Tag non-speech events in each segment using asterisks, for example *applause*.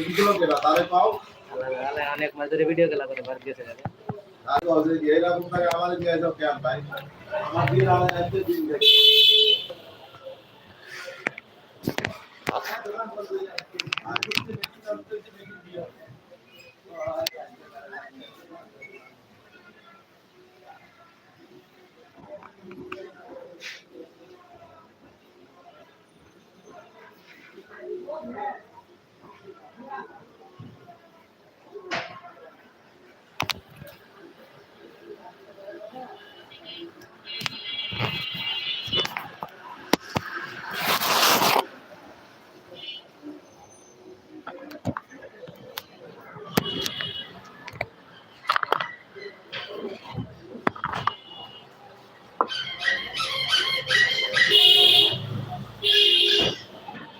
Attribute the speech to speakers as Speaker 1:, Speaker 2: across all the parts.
Speaker 1: এগুলো কেনা তারে পাও
Speaker 2: অনেক মাস ধরে ভিডিও খেলা করে বার গেছে গেলে
Speaker 1: আর বলছে যে এরকম থাকে আমাদের নিয়ে যাও কেন ভাই আমার দিন আমার এত দিন দেখি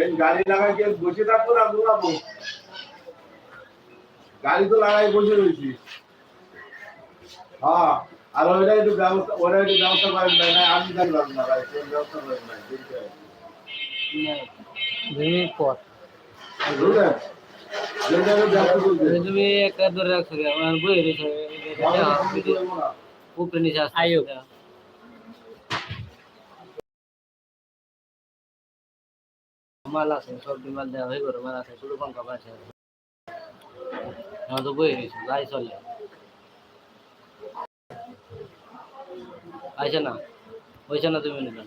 Speaker 1: এই গাড়ি লাগাই কে বসে থাকব না ঘুমাবো গাড়ি তো লাগাই বসে রয়েছি। হ্যাঁ আর ওইটা একটু ব্যবস্থা ওটা একটু ব্যবস্থা করেন নাই না আমি থাকলাম না ভাই কোন ব্যবস্থা করেন
Speaker 2: তুমি একটা ধরে রাখছো আমার বই রয়েছে উপরে নিচে আসছে মাল আছে, সব মাল দেওয়া হয়ে গেল, মাল আছে, শুধু পঙ্কা আছে আমার তো বই রয়েছে গাড়ি চলে। আইছে না? হয়েছে না তুমি নিবেন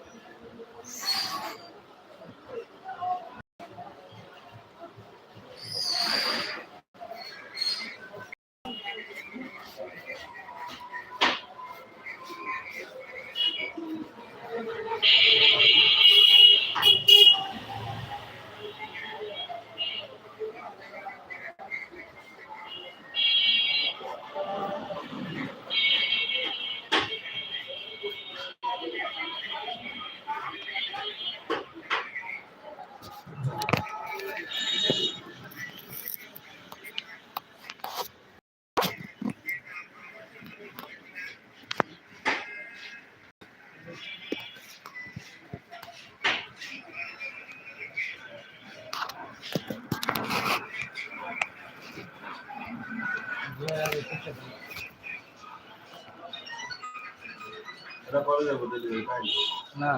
Speaker 2: না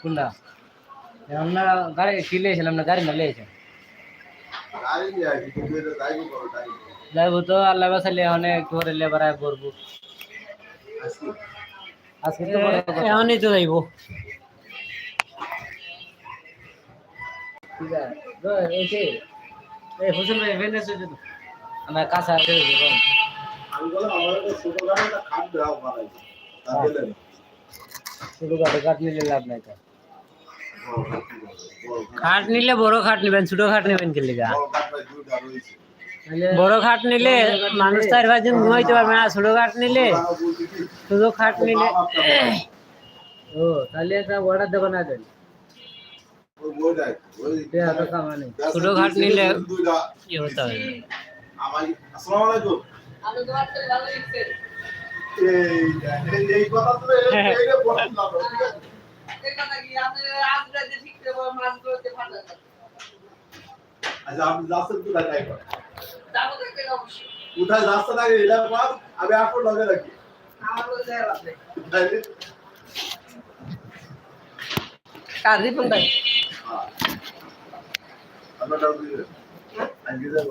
Speaker 2: কোনটা? আমরা গাড়ি না গাড়ি না
Speaker 1: গাড়ি কিন্তু এটা যাইবো
Speaker 2: তো আল্লাহ বাসালে অনেক ঘরে লেবার আয় করব
Speaker 1: আজকে
Speaker 2: তো এমনই তো যাইবো। ঠিক আছে। এই হোসেন ভাই শুধু আমার কাছে আছে
Speaker 1: আমি বললাম আমার ছোট খাট
Speaker 2: কাঠ নিলে লাভ নাই তো।
Speaker 1: খাট। বড়
Speaker 2: নিলে বড় খাট নেবেন ছোট খাট নেবেন কি লিগা?
Speaker 1: বড় খাট
Speaker 2: বড় নিলে মানুষ চার পাঁচজন ঘুমাইতে পারবে না ছোট খাট নিলে ছোট খাট নিলে
Speaker 1: বড়।
Speaker 2: ও তাহলে একটা অর্ডার দেবো না দেন?
Speaker 1: ব্যাস
Speaker 2: ছোট খাট নিলে কি হতে হবে
Speaker 1: আমাকে- আসসালামু আলাইকুম। এই দেখ, এই- এই কথা তো এই-
Speaker 2: হ্যাঁ।
Speaker 1: বললাম না ঠিক? আচ্ছা, আপনি যাচ্ছেন কোথায় তাই করেন। কোথায় যাচ্ছেন আগে এটা কর, আমি আপনার লগে রাখি। তাইলে? হ্যাঁ। আপনারটাও দিয়ে আজকে যাব।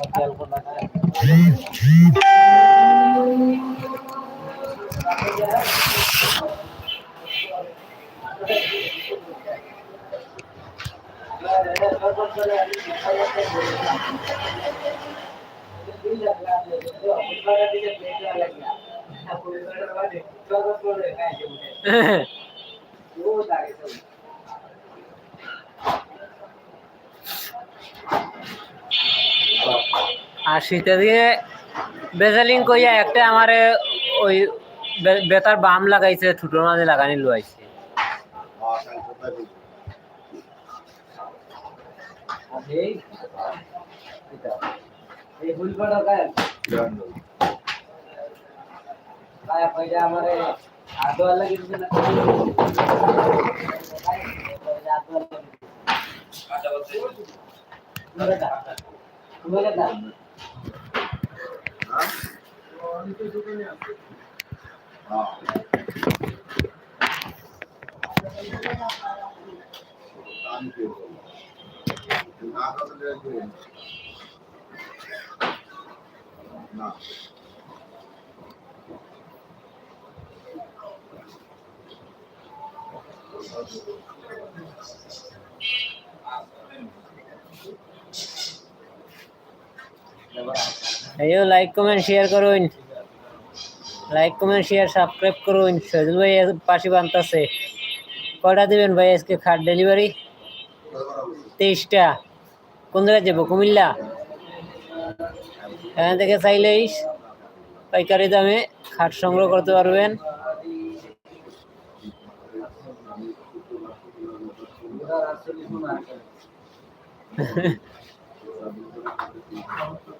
Speaker 1: *laughs* *laughs* করছে।
Speaker 3: খেল খেল নাই খেল কোন
Speaker 1: আর শীতে দিয়ে বেজালিং কইয়া একটা আমারে ওই বেতার বাম লাগাইছে ঠুটোর মাঝে লাগানি লুয়াইছে।
Speaker 2: হ্যাঁ তাই কোথায় বলছি?
Speaker 1: ভাইও লাইক কমেন্ট শেয়ার করুন। লাইক কমেন্ট শেয়ার সাবস্ক্রাইব করুন। সজল ভাই পাশে বানতাছে। কটা দেবেন ভাই আজকে খাট ডেলিভারি তেইশটা। কোন জায়গায় যাব? কুমিল্লা? এখান থেকে চাইলেই পাইকারি দামে খাট সংগ্রহ করতে পারবেন। টাকা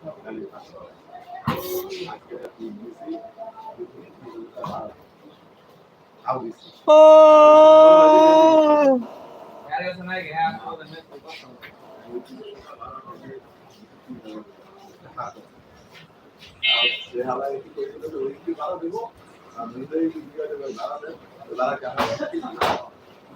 Speaker 1: টাকা নেই বাড়ি আমাদের কাজ করলাম এই আমার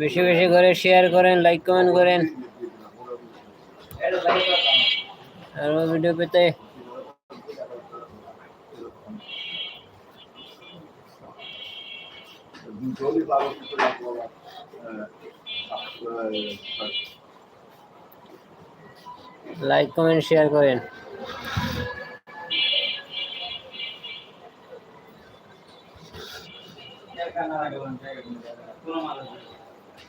Speaker 1: বেশি বেশি করে শেয়ার করেন লাইক কমেন্ট করেন। আরও ভিডিও পেতে লাইক কমেন্ট শেয়ার করেন।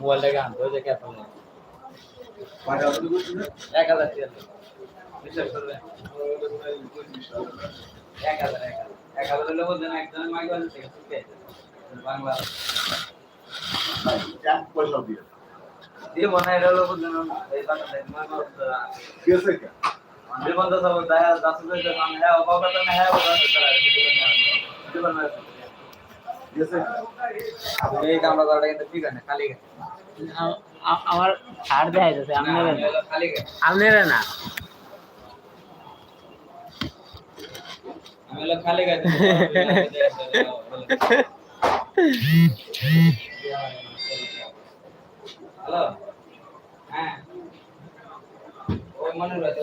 Speaker 4: মোবাইলটাকে আনতে হয়েছে? ক্যাফল নেই এক হাজার বিশ্বাস করবে? এক হাজার এক হাজার। এক হাজার হলে বলতে না একজনের মাইক বাজে বাংলা
Speaker 2: পয়সা দিয়ে
Speaker 4: দিয়ে মনে এটা হলো এই বাংলা জীবন তো সব হ্যাঁ। হ্যাঁ জীবন এই কামটা করাটা কিন্তু ঠিক আছে খালি
Speaker 1: আ- আ- আমার ছাড় দেখাই যাচ্ছে আপনারা না
Speaker 4: খালি
Speaker 1: আপনারা না
Speaker 4: আমি হলো খালি গাইতে হ্যালো হ্যাঁ ওই মনে রয়েছে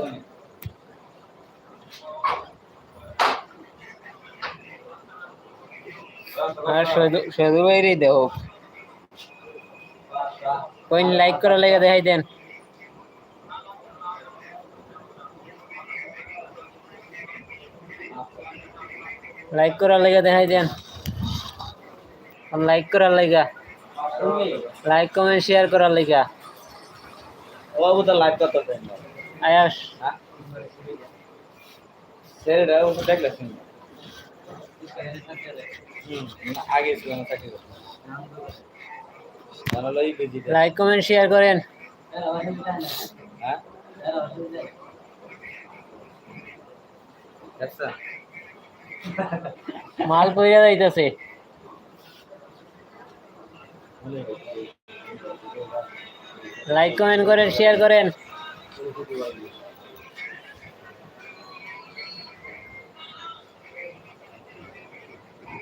Speaker 1: আর সজল ভাইরে দেও
Speaker 5: কইন লাইক করার লেগে দেখাই দেন। লাইক করার লেগে দেখাই দেন। লাইক করার লেগা। লাইক কমেন্ট শেয়ার করার লেগা।
Speaker 4: বাবু তো লাইভ করতে দেন
Speaker 5: আয়াস।
Speaker 4: ও দেখলে শুনি আগে ছিল না চাকরি
Speaker 5: লাইক কমেন্ট শেয়ার করেন।
Speaker 4: হ্যাঁ?
Speaker 5: মাল কইরা যাইতাছে। লাইক কমেন্ট করেন শেয়ার করেন।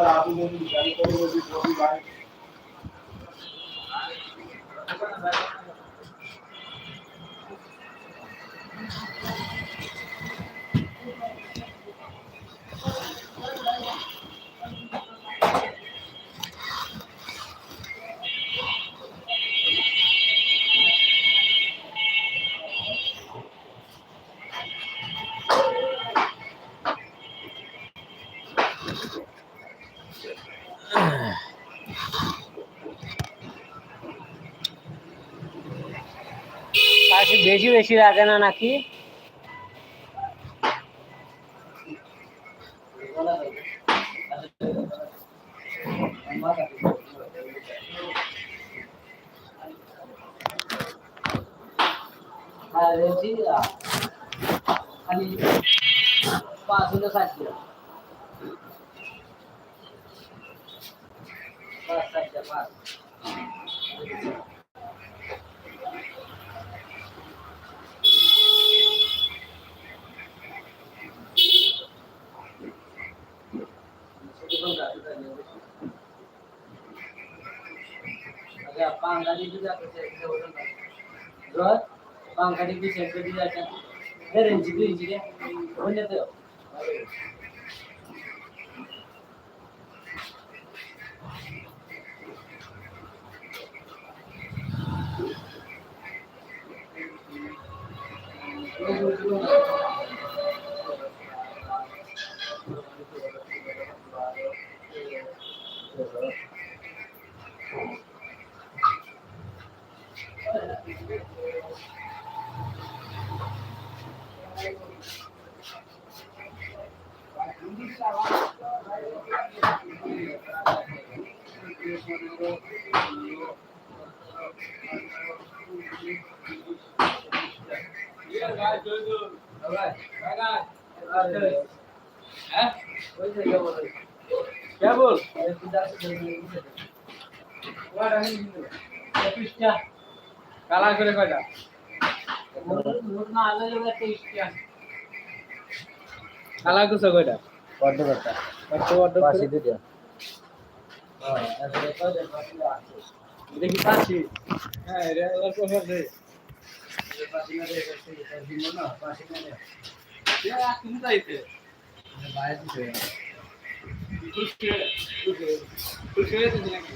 Speaker 4: গিয়ে বুঝতে
Speaker 1: এবার আপনি যদি গাড়ি করে যদি যদি ভাই
Speaker 5: কাশি বেশি বেশি লাগে না নাকি?
Speaker 2: পাঁচ হলো ষাট কিলো পাঁচ আচ্ছা পাঙ্গা দিয়ে দিলে আপনি সেটা ওজন না রোজ পাঙ্গা দিয়ে সেট করে দিলে একটা দেড় ইঞ্চি দুই ইঞ্চি দিয়ে হয়ে যেতে হ্যাঁ ওই যে পৃষ্ঠা
Speaker 4: কালার করছ কয়টা?
Speaker 2: বড্ড কথা
Speaker 4: কত বড়
Speaker 2: পাশে দুটো। হ্যাঁ পাশে
Speaker 4: দেখি পাচ্ছি হ্যাঁ রে ওর কো
Speaker 2: পাশে না রে পাশে না রে
Speaker 4: ইয়া তুমি যাইতে
Speaker 2: বাইরে দিতে
Speaker 4: খুশি খুশি খুশি নাকি?